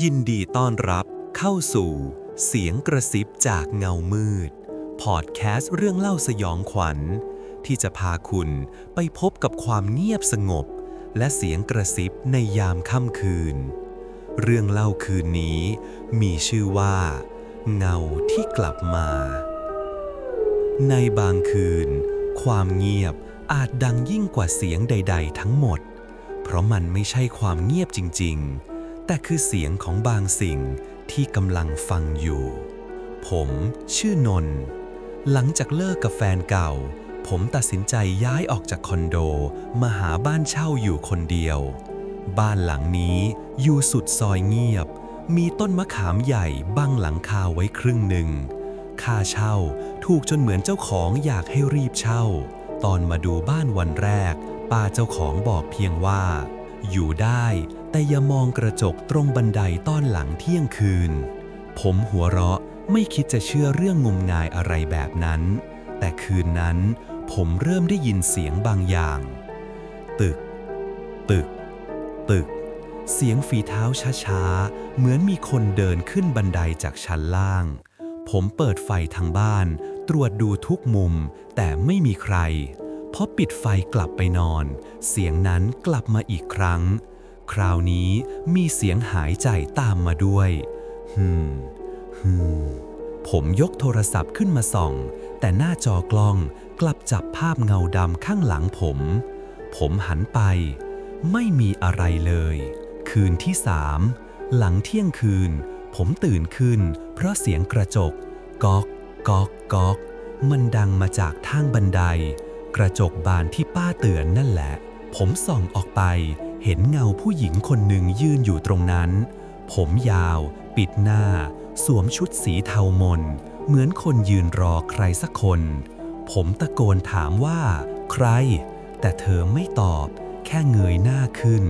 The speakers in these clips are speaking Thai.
ยินดีต้อนรับเข้าสู่ เสียงกระซิบจากเงามืด พอดแคสต์เรื่องเล่าสยองขวัญ ที่จะพาคุณไปพบกับความเงียบสงบ และเสียงกระซิบในยามค่ำคืน เรื่องเล่าคืนนี้ มีชื่อว่า เงาที่กลับมา ในบางคืน ความเงียบอาจดังยิ่งกว่าเสียงใด ๆ ทั้งหมด เพราะมันไม่ใช่ความเงียบจริง ๆ แต่คือเสียงของบางสิ่งที่กำลังฟังอยู่ ผมชื่อนนท์หลังจากเลิกกับแฟนเก่า ผมตัดสินใจย้ายออกจากคอนโด มาหาบ้านเช่าอยู่คนเดียว บ้านหลังนี้อยู่สุดซอยเงียบ มีต้นมะขามใหญ่บังหลังคาไว้ครึ่งหนึ่ง ค่าเช่าถูกจนเหมือนเจ้าของอยากให้รีบเช่า ตอนมาดูบ้านวันแรกป้าเจ้าของบอกเพียงว่า อยู่ได้แต่อย่ามองกระจกตรงบันไดต้อนหลังเที่ยงคืน ผมหัวเราะไม่คิดจะเชื่อเรื่องงมงายอะไรแบบนั้น แต่คืนนั้นผมเริ่มได้ยินเสียงบางอย่าง ตึก ตึก ตึก เสียงฝีเท้าช้าๆ เหมือนมีคนเดินขึ้นบันไดจากชั้นล่าง ผมเปิดไฟทางบ้าน ตรวจดูทุกมุม แต่ไม่มีใคร พอปิดไฟกลับไปนอน เสียงนั้นกลับมาอีกครั้ง คราวนี้มีเสียงหายใจตามมาด้วยฮึมฮึมผมยกโทรศัพท์ขึ้นมาส่อง แต่หน้าจอกล้องกลับจับภาพเงาดำข้างหลังผม ผมหันไป ไม่มีอะไรเลย คืนที่สามหลังเที่ยงคืน ผมตื่นขึ้น เพราะเสียงกระจก ก๊อก ก๊อก ก๊อก มันดังมาจากทางบันได กระจกบานที่ป้าเตือนนั่นแหละ ผมส่องออกไปเห็นเงาผู้หญิงคนหนึ่งยืนอยู่ตรงนั้น ผมยาว ปิดหน้า สวมชุดสีเทามน เหมือนคนยืนรอใครสักคน ผมตะโกนถามว่า ใคร แต่เธอไม่ตอบ แค่เงยหน้าขึ้น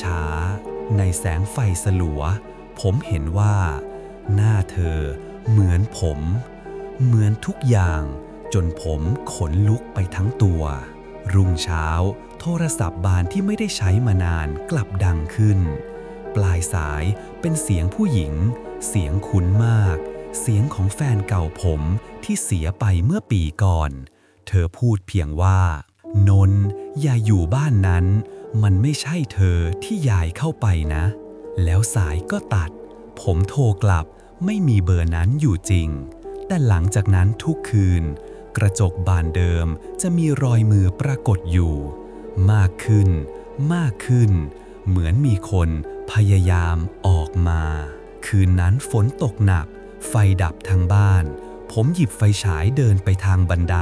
ช้าๆ ในแสงไฟสลัว ผมเห็นว่า หน้าเธอ เหมือนผม เหมือนทุกอย่าง จนผมขนลุกไปทั้งตัว รุ่งเช้า โทรศัพท์บานที่ไม่ได้ใช้มานานกลับดังขึ้น ปลายสายเป็นเสียงผู้หญิง เสียงคุ้นมาก เสียงของแฟนเก่าผมที่เสียไปเมื่อปีก่อน เธอพูดเพียงว่า นนท์อย่าอยู่บ้านนั้น มันไม่ใช่เธอที่ยายเข้าไปนะ แล้วสายก็ตัด ผมโทรกลับไม่มีเบอร์นั้นอยู่จริง แต่หลังจากนั้นทุกคืน กระจกบานเดิมจะมีรอยมือปรากฏอยู่ มากขึ้น มากขึ้น เหมือนมีคนพยายามออกมา คืนนั้นฝนตกหนัก ไฟดับทางบ้าน ผมหยิบไฟฉายเดินไปทางบันได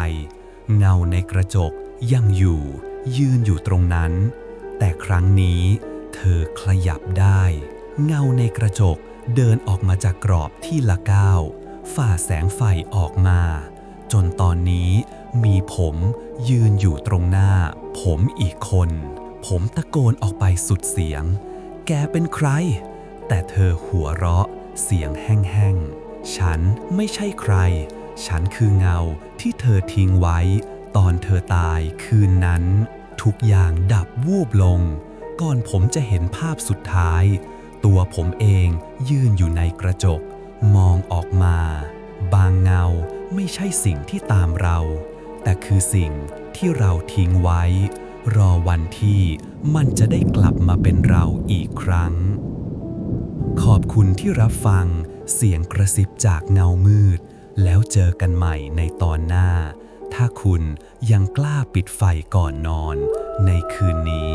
เงาในกระจกยังอยู่ ยืนอยู่ตรงนั้น แต่ครั้งนี้เธอขยับได้ เงาในกระจกเดินออกมาจากกรอบที่ละก้าวฝ่าแสงไฟออกมา จนตอนนี้มีผมยืนอยู่ตรงหน้า ผมอีกคน ผมตะโกนออกไปสุดเสียง แกเป็นใคร แต่เธอหัวเราะ เสียงแห้งๆ ฉันไม่ใช่ใคร ฉันคือเงาที่เธอทิ้งไว้ ตอนเธอตายคืนนั้น ทุกอย่างดับวูบลง ก่อนผมจะเห็นภาพสุดท้าย ตัวผมเองยืนอยู่ในกระจก มองออกมา บางเงาไม่ใช่สิ่งที่ตามเรา แต่คือสิ่งที่เราทิ้งไว้ รอวันที่มันจะได้กลับมาเป็นเราอีกครั้ง ขอบคุณที่รับฟังเสียงกระซิบจากเงามืด แล้วเจอกันใหม่ในตอนหน้า ถ้าคุณยังกล้าปิดไฟก่อนนอน ในคืนนี้